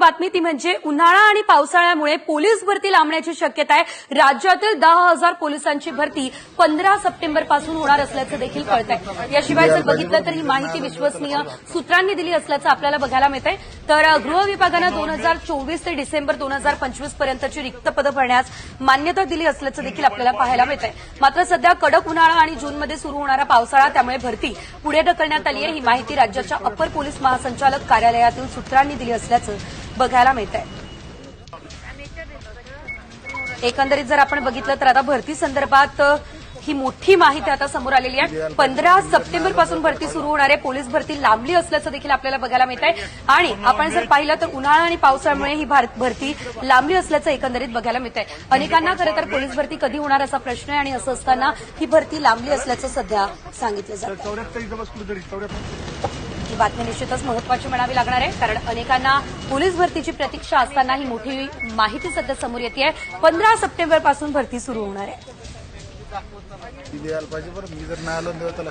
बातमी ती म्हणजे उन्हाळा आणि पावसाळ्यामुळे पोलीस भरती लांबण्याची शक्यता आहे. राज्यातील दहा हजार पोलिसांची भरती पंधरा सप्टेंबरपासून होणार असल्याचं देखील कळत आहे याशिवाय जर बघितलं तर ही माहिती विश्वसनीय सूत्रांनी दिली असल्याचं आपल्याला बघायला मिळत आहे तर गृह विभागानं दोन हजार चोवीस ते डिसेंबर दोन हजार पंचवीस पर्यंतची रिक्त पदं भरण्यास मान्यता दिली असल्याचं देखील आपल्याला पाहायला मिळत आहे मात्र सध्या कडक उन्हाळा आणि जूनमध्ये सुरू होणारा पावसाळा त्यामुळे भरती पुढे ढकलण्यात आली आहे. ही माहिती राज्याच्या अपर पोलीस महासंचालक कार्यालयातील सूत्रांनी दिली असल्याचं बघायला मिळत आहे एकंदरीत जर आपण बघितलं तर आता भरती संदर्भात ही मोठी माहिती आता समोर आलेली आहे. पंधरा सप्टेंबरपासून भरती सुरू होणार आहे. पोलीस भरती लांबली असल्याचं देखील आपल्याला बघायला मिळत आहे आणि आपण जर पाहिलं तर उन्हाळा आणि पावसाळ्यामुळे ही भरती लांबली असल्याचं एकंदरीत बघायला मिळत आहे अनेकांना खरं तर पोलीस भरती कधी होणार असा प्रश्न आहे आणि असं असताना ही भरती लांबली असल्याचं सध्या सांगितलं जातं बातमी निश्चितच महत्वाची म्हणावी लागणार आहे. कारण अनेकांना पोलीस भरतीची प्रतीक्षा असताना ही मोठी माहिती सध्या समोर येते पंधरा सप्टेंबरपासून भरती सुरू होणार आहे. दिली यायला पाहिजे बरं. मी जर नाही आलो तेव्हा त्याला